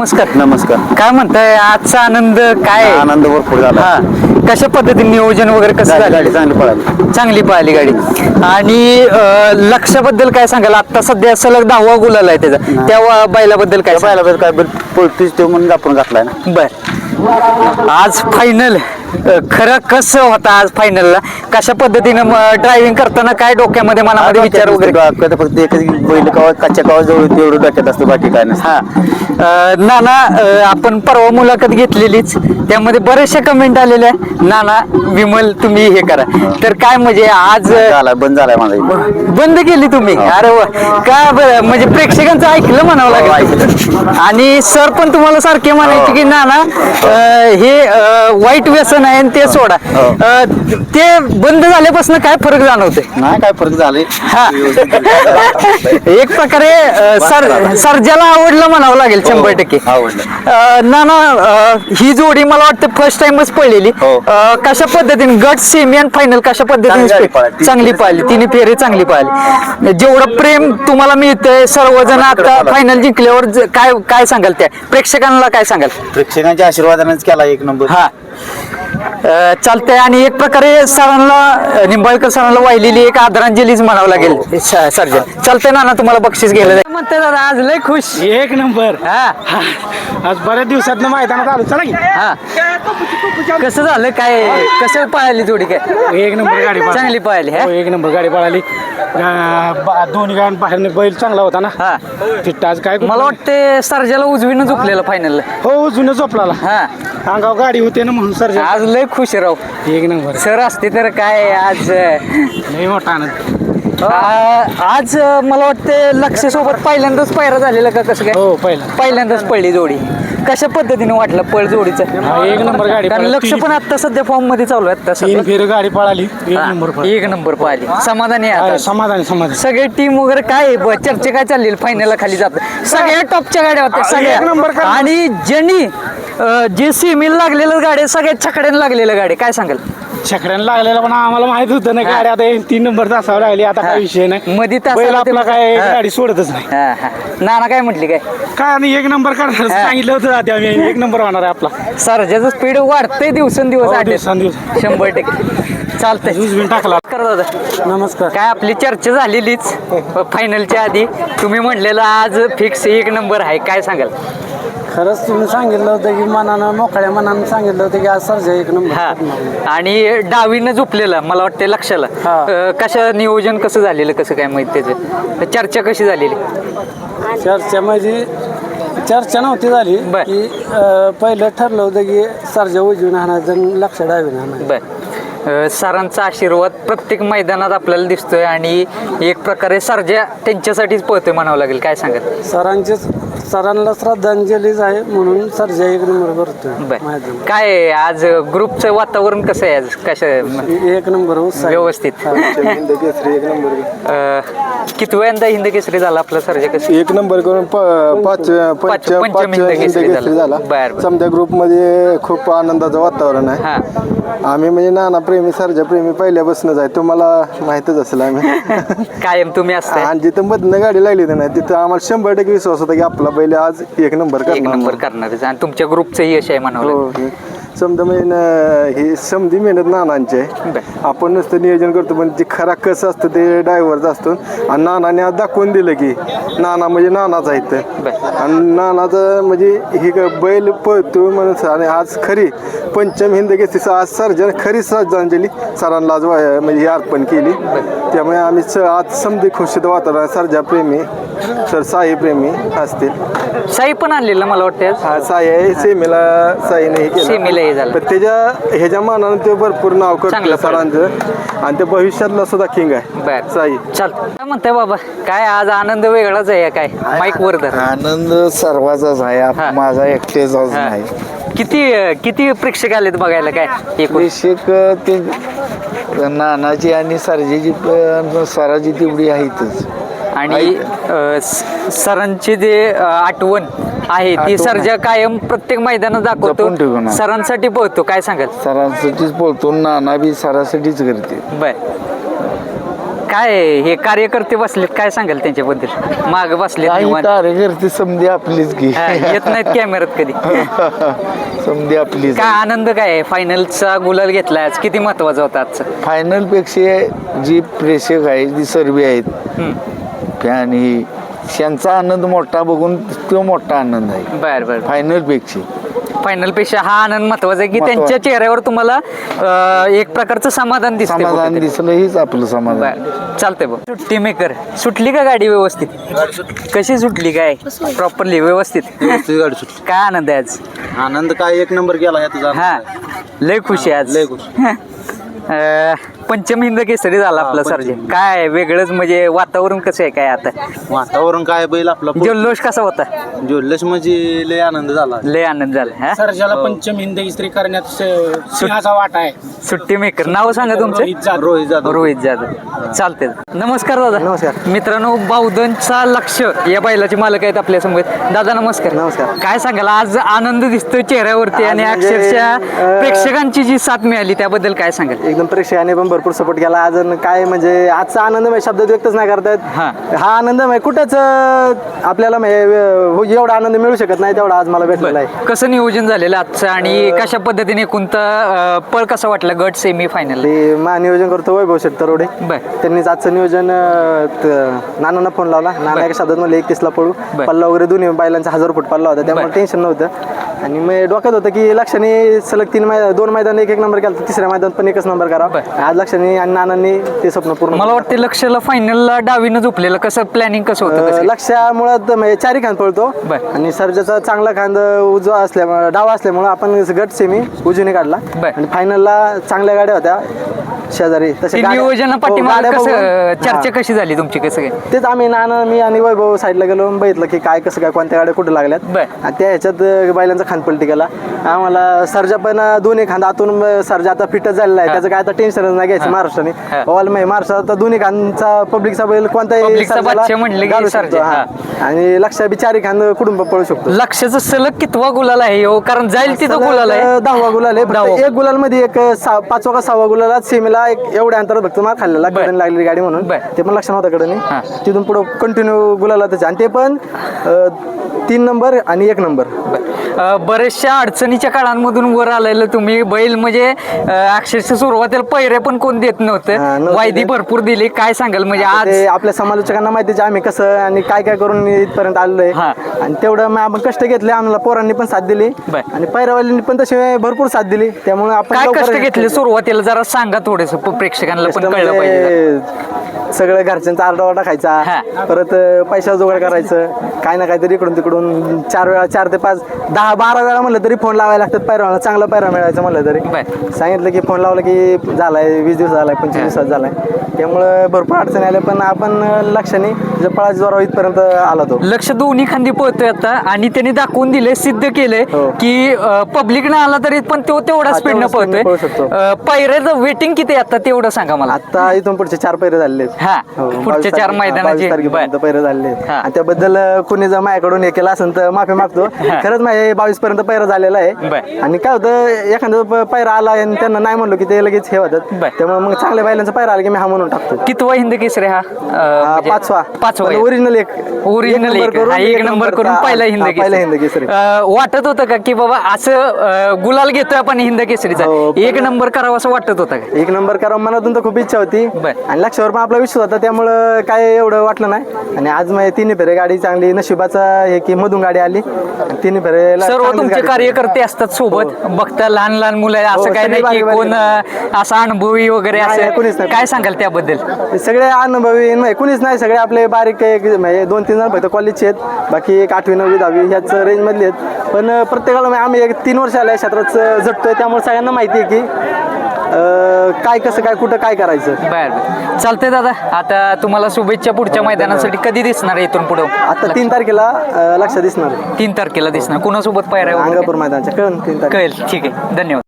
नमस्कार. नमस्कार. काय म्हणताय? आजचा आनंद काय आहे? आनंद भरपूर झाला. हा. कशा पद्धतीने नियोजन वगैरे कसं गाडी झालं? गाडी चांगली पळाली. चांगली पाहिली गाडी. आणि अं, लक्षाबद्दल काय सांगाल? आता सध्या सलग दहावा गुलाल आहे त्याचा. त्या वा- बैलाबद्दल काय त्या पाहिला पाहिजे काय पळतीच तो म्हणून आपण घातलाय ना. बर. आज फायनल खरं कसं होता आज फायनलला कशा पद्धतीनं ड्रायव्हिंग करताना काय डोक्यामध्ये मनामध्ये विचार वगैरे? डोक्यात फक्त एकच बैल कवा कच्च्या कवा जवळ तेवढं डोक्यात असतं बाकी काय हा. नाना आपण परवा मुलाखत घेतलेलीच. त्यामध्ये बऱ्याचशा कमेंट आलेल्या नाना विमल तुम्ही हे करा. तर काय म्हणजे आज अं, झालाय बंद झालाय माझा. बंद केली तुम्ही? अरे वा. का बरं? म्हणजे प्रेक्षकांचं ऐकलं म्हणावं हो, लागेल आणि सर पण तुम्हाला सारखे म्हणायचे की नाना हे वाईट व्यसन आहे आणि ते सोडा. हो. अं, ते बंद झाल्यापासून काय फरक जाणवते नाही काय फरक झाले? हा. एक प्रकारे अं, सर सर्जाला आवडलं म्हणावं लागेल शंभर टक्के. हो, आवडलं. अं, नाना अं, ही जोडी मला वाटतं फर्स्ट टाइमच पडलेली हो. अं, कशा पद्धतीने? गट सेमी आणि फायनल कशा चांगली पद्धतीने पळाली. चांगली पाहिली तिने फेरी चांगली पाहिली जेवढं प्रेम तुम्हाला मिळतंय सर्वजण आता फायनल जिंकल्यावर ज- काय काय सांगाल त्या? प्रेक्षकांना काय सांगाल? प्रेक्षकांच्या आशीर्वादानेच केला एक नंबर. हा. चालतंय. आणि एक प्रकारे सरांना निंबाळकर सरांना वाहिलेली एक आदरांजलीच म्हणावं लागेल सर्जन. चालतंय ना तुम्हाला बक्षीस गेलं म्हणते दादा आज लय खुश. एक नंबर. हा. आज बऱ्याच दिवसात मैदानात आलो. चला की. हा. कसं झालं काय कसं पाहिली जोडी काय? एक नंबर गाडी पळाली. चांगली पाहिली हा? एक नंबर गाडी पळाली. दोन्ही गाड्या बाहेर बैल चांगला होता ना. हा. आज काय मला वाटते सर्जाला उजवीनं झोपलेलं फायनल हो जुनं झोपला. हा. अंगाव गाडी होते ना म्हणून सर आज लय खुश राव. एक नंबर. सर असते तर काय आज लय मोठा आनंद. आ- आज मला वाटते लक्ष सोबत पहिल्यांदाच पायरा झालेला का कसं काय? हो पहिला. पहिल्यांदाच पडली जोडी. कशा पद्धतीने वाटलं पळ जोडीचं? हा, एक नंबर गाडी कारण पळाली. लक्ष पण आता सध्या फॉर्ममध्ये चालू आहे आता तीन सध्या. फेर गाडी पळाली. एक हा, नंबर पळाली. एक नंबर पाहिली समाधानी आहे. समाधान समाधान. सगळे टीम वगैरे काय आहे? ब- चर्चा काय चालली? फायनलला खाली जात. सगळ्या टॉपच्या गाड्या होत्या एक सगळ्या. का? आणि ज्यांनी जे सेमीला लागलेल्या गाड्या सगळ्या छकड्याने लागलेल्या गाड्या काय सांगाल? छकड्यानं लागलेला पण आम्हाला माहीत होतं ना गाडी आता तीन नंबर तासावर लागली आता काय विषय नाही. मध्ये तासाला बैल ते- आपला काय हा. गाडी सोडतच नाही. हा, हा. नाना काय म्हटली काय? काय आणि एक नंबर करणार सांगितलं होतं आधी आम्ही. एक नंबर होणार आहे आपला. सरजाचं स्पीड वाढतंय दिवसेंदिवस हो, आठ दिवसेंदिवस. शंभर टक्के. चालतंय. जुजबीन टाकला. कर दादा. नमस्कार. काय आपली चर्चा झालेलीच. फायनलच्या आधी तुम्ही म्हटलेलं आज फिक्स एक नंबर आहे. काय सांगाल? खरंच तुम्ही सांगितलं होतं की मनानं मोकळ्या मनानं सांगितलं होतं की आज सर्जा एक नंबर हा. करणार. आणि डावीनं झोपलेलं मला वाटतं लक्षाला. हा. अं, कशा नियोजन कसं झालेलं कसं काय माहीत त्याचं? चर्चा कशी झालेली? चर्चेमध्ये चर्चा नव्हती झाली बर. की अं, पहिलं ठरलं होतं की सर्जा उजवीन आणायचं आणि लक्ष डावीन आणायचं. बर. अं, सरांचा आशीर्वाद प्रत्येक मैदानात आपल्याला दिसतोय आणि एक प्रकारे सर्जा त्यांच्यासाठीच पळतोय म्हणावं लागेल. काय सांगत सरांचे सरांना श्रद्धांजलीच आहे म्हणून सर्जा एक नंबर बर. मैदान काय आहे, आज ग्रुपचं वातावरण कसं आहे? आज कसं एक नंबर उत्साह. व्यवस्थित. एक नंबर अं, किती वेळांदा हिंद केसरी झाला आपला सर्जा कसं एक नंबर करून प- पाच पंच पाच हिंद केसरी झाला. केसरी झाला. बर, बर. समजा ग्रुपमध्ये खूप आनंदाचं वातावरण आहे. हा. आम्ही म्हणजे नाना प्रेमी सर्जा प्रेमी पहिल्यापासूनच आहे. तुम्हाला माहितच असेल आम्ही. कायम तुम्ही असताय. आणि जिथं मधनं गाडी लागली ना तिथं आम्हाला शंभर टक्के विश्वास होता की आपला पहिले आज एक नंबर एक करणार नंबर करणारच आणि तुमच्या ग्रुपचं यश आहे म्हणावं हो. हे समजा म्हणजे न- ही समधी मेहनत नानांची आहे बर. आपण नुसतं नियोजन करतो पण जे खरा कसं असतं ते ड्रायव्हरचं असतो आणि नानाने आज दाखवून दिलं की नाना म्हणजे नानाच आहे इथं. बर. आणि नानाचं म्हणजे ही ग- बैल पळतो म्हणून स- आणि आज खरी पंचम हिंद घेतली आज सर्जन खरी श्रद्धांजली सरांना आज वा- म्हणजे ही अर्पण केली त्यामुळे आम्ही स- आज समधी खुशीत वातावरण सर्जा प्रेमी सर साई प्रेमी असतील. साई पण आणलेलं मला वाटतं. हा साई आहे. सेमीला साईने हे केलं. सेमीला हे झालं. पण त्याच्या ह्याच्या मानानं ते भरपूर नाव चांगलं करतो सरांचं आणि ते भविष्यातला सुद्धा किंग आहे. साई. चल. काय म्हणताय बाबा? काय आज आनंद वेगळाच आहे काय? माईक वर धर. आनंद सर्वांचाच आहे. आप-. माझा एकटेचाच हा. नाही. किती किती प्रेक्षक आलेत बघायला काय? एकूण. प्रेक्षक ते नानाची आणि सरजेची पण स्वराची तेवढी आहेतच आणि अ, स- सरांची जे अ, आठवण आहे ती आठवण सर्जा कायम प्रत्येक मैदानात जपून दाखवतो. सरांसाठी पोहतो काय सांगाल? सरांसाठीच बोलतो नाना बी सरासाठीच करते. बर. काय हे कार्यकर्ते बसलेत काय सांगाल त्यांच्याबद्दल? माग काही निवांत. कार्यकर्ते समधी आपलीच हा, येत नाहीत कॅमेऱ्यात कधी. समधी आपलीच. काय आनंद काय? आहे फायनलचा गुलाल घेतला आज किती महत्त्वाचा होता आजचा? फायनलपेक्षा जी प्रेक्षक आहेत जी सर्वे आहेत आणि त्यांचा आनंद मोठा बघून तो मोठा आनंद आहे. बर बर. फायनलपेक्षा फायनलपेक्षा हा आनंद महत्त्वाचा आहे की. त्यांच्या चेहऱ्यावर तुम्हाला अं, एक प्रकारचं समाधान दिसतंय समाधान कुठेतरी. दिसलं हीच आपलं समाधान. बर चालतंय बघ. सुट्टी मेकर सुटली का गाडी व्यवस्थित? कशी सुटली काय? प्रॉपरली व्यवस्थित? गाडी सुटली. काय आनंद आहे आज? आनंद काय? एक नंबर गेला हा. लय खुशी आहे आज. लय खुश. अं, पंचम हिंद केसरी झाला आपला सर्जन काय वेगळंच म्हणजे वातावरण कसं आहे काय आता? वातावरण काय बैल आपला जल्लोष कसा होता? जोडलंच म्हणजे लय आनंद झाला. लय आनंद झाला हा? सर्जाला पंचम हिंद इस्त्री करण्यात स- सिंहाचा वाटा आहे. सुट्टी मेकर. नाव सांगा रोहित तुमचं? जाधव. रोहित जाधव. रोहित जाधव. चालते नमस्कार दादा. नमस्कार. मित्रांनो बावधनचा लक्ष या बैलाचे मालक आहेत आपल्यासमोर दादा नमस्कार. नमस्कार. काय सांगाल? आज आनंद दिसतोय चेहऱ्यावरती आणि म्हणजे, अक्षरशः अं, प्रेक्षकांची जी साथ मिळाली त्याबद्दल काय सांगाल? एकदम प्रेक्षकाने पण भरपूर सपोर्ट केला. अजून काय म्हणजे आजचा आनंदमय शब्दात व्यक्तच नाही करतायत. हा. हा आनंदमय कुठंच आपल्याला म्हणजे, अं, एवढा आनंद मिळू शकत नाही तेवढा आज मला भेटलेला आहे. कसं नियोजन झालेलं आजचं आणि कशा पद्धतीने कोणता पळ कसा वाटला गट सेमी फायनल मा नियोजन करतो वैभव शेट तरोडे. त्यांनीच आजचं नियोजन नानांना फोन लावला. नाना एका शब्दात म्हणले एकतीसला पळू. पल्ला वगैरे दोन्ही बैलांचा हजार फूट पल्ला होता त्यामुळे. टेन्शन नव्हतं. आणि मग डोक्यात होतं की लक्षाने सलग तीन मै दोन मैदान एक एक नंबर केला तिसऱ्या मैदानात पण एकच नंबर बर. आज लक्षाने आणि नानांनी ते स्वप्न पूर्ण मला वाटते लक्षला फायनलला डावीनं झोपलेलं कसं प्लॅनिंग कसं होतं? लक्षामुळं म्हणजे चारी खांद पळतो. आणि सर्जाचा चांगला खांद उजवा असल्यामुळे डावा असल्यामुळे आपण गट सेमी उजवीने काढला. आणि फायनलला चांगल्या गाड्या होत्या शेजारी ते गाड्या- नियोजना हो, पाठीमागे गाड्या कसं बघून- चर्चा. कशी झाली तुमची कसं काय तेच आम्ही नाना मी आणि वैभव साईडला गेलो आणि बघितलं की काय कसं काय कोणत्या गाड्या कुठे लागल्यात बर. आणि त्या ह्याच्यात अं, बैलांचा खांद पलटी केला आम्हाला सर्जा पण अं, दोन्ही खांद आतून अं, सर्जा आता फिटच झालेला आहे. त्याचं काय आता टेन्शनच नाही घ्यायचं. महाराष्ट्राने हा. ऑल महाराष्ट्रात आता दोन्ही खांदचा पब्लिकचा बैल कोणताही पब्लिकचा सर्जाला बादशाह म्हणलं की घालू शकतो, सर्जा, हा. आणि लक्ष बिचारी खांद कुठून पळू शकतो लक्षाचं सलग कितवा गुलाल आहे हो कारण जाईल तिथं गुलाल आहे अं, दहावा गुलाल आहे दहावा. फक्त एक गुलाल मध्ये एक अं, सहा- पाचवा का सहावा गुलाला सेमीला एक एवढ्या अंतरात फक्त मार खाल्लेला. कडन लागलेली गाडी म्हणून बर. ते पण लक्षात नव्हतं कडनी. तिथून पुढे कंटिन्यू गुलाला त्याचे आणि ते पण अं, तीन नंबर आणि एक नंबर अं, बऱ्याचशा अडचणीच्या काळांमधून वर आलेलं तुम्ही बैल म्हणजे अं, अक्षरशः सुरुवातीला पैरे पण कोण देत हा, नव्हतं नव्हते वायदी देत. भरपूर दिली काय सांगाल म्हणजे आज ते आपल्या समालोचकांना माहिती आहे आम्ही कसं आणि काय काय करून इथपर्यंत आलोय हा. आणि तेवढं मग आपण कष्ट घेतले आम्हाला पोरांनी पण साथ दिली बर. आणि पैरावाल्यांनी पण तशी भरपूर साथ दिली त्यामुळे आपण काय लवकर- कष्ट घेतले सुरुवातीला जरा सांगा थोडस प्रेक्षकांना पण कळलं पाहिजे. म्हणजे सगळं घरच्यांचा आरडावाटा हा. खायचा परत पैसा जोगाड करायचं काय ना काहीतरी इकडून तिकडून चार वेळा चार ते पाच दहा बारा वेळा म्हणलं तरी फोन लावायला लागतात पैरावाला चांगला पैरा मिळायचं म्हणलं तरी. सांगितलं की फोन लावला की झालाय वीस दिवस झालाय पंचवीस दिवसात झालाय त्यामुळं भरपूर अडचणी आल्या पण आपण लक्षाने पळाच्या जोरावर इथपर्यंत आला तो लक्ष दोन्ही खांदी पळतोय आता आणि त्यांनी दाखवून दिले सिद्ध केलंय हो. की पब्लिक न आला तरी पण तो तेवढा स्पीड न पळतोय पायऱ्याचं वेटिंग किती आता तेवढं सांगा मला आता इथून पुढचे चार पैरे झालेले. हा, हो, पुढच्या चार मैदानाचे. बर. पैरे. हा. आणि त्याबद्दल कोणी जर माझ्याकडून हे केलं असेल तर माफी मागतो खरंच माझे बावीस पर्यंत पैरा झालेला आहे बर. आणि काय होतं एखादा पैरा आला आणि त्यांना नाही म्हणलो की ते लगेच हे होतात बर. त्यामुळे मग चांगल्या बैलांचा पैरा आला की मी हा म्हणून टाकतो कितवा हिंद केसरी हा अं, हा, म्हणजे पाचवा पाचवा आहे. ओरिजिनल एक ओरिजिनल एक हा, एक नंबर करून पहिला हिंद पहिला हिंद केसरी अं, वाटत होतं का की बाबा असं अं, गुलाल घेतोय आपण हिंद केसरीचा हो, पण- एक नंबर करावा असं वाटत होतं का एक नंबर करा मनातून तर खूप इच्छा होती बर. आणि लक्षावर पण आपला विश्वास होता त्यामुळं काय एवढं वाटलं नाही. आणि आज मग तिन्ही फेरे गाडी चांगली नशिबाचा हे की मधून गाडी आली. तिन्ही फेरे सर्व तुमचे कार्यकर्ते असतात सोबत. बघता लहान लहान मुलं आहे, असं हो, काय नाही की कोण अं, असा अनुभवी वगैरे नाही, नाही, कोणीच असं नाही. काय सांगाल त्याबद्दल? सगळे अनुभवी नाही कुणीच नाही. सगळे आपले बारीक एक म्हणजे दोन तीन जण फक्त कॉलेजचे आहेत. बाकी एक आठवी नववी दहावी ह्याच रेंज मधले आहेत. पण प्रत्येकाला म्हणजे आम्ही एक तीन वर्ष आल्या क्षेत्रात झटतोय. त्यामुळे सगळ्यांना माहिती आहे की अं, काय कसं काय कुठं काय करायचं? बर बर. चालतंय दादा. आता तुम्हाला शुभेच्छा पुढच्या मैदानासाठी. कधी दिसणार आहे इथून पुढे? आता तीन तारखेला अं, लक्ष दिसणार. तीन तारखेला दिसणार. कुणासोबत पायऱ्या अंगापूर मैदानाच्या. कळून तीन तारखेला. कळेल. ठीक आहे. धन्यवाद.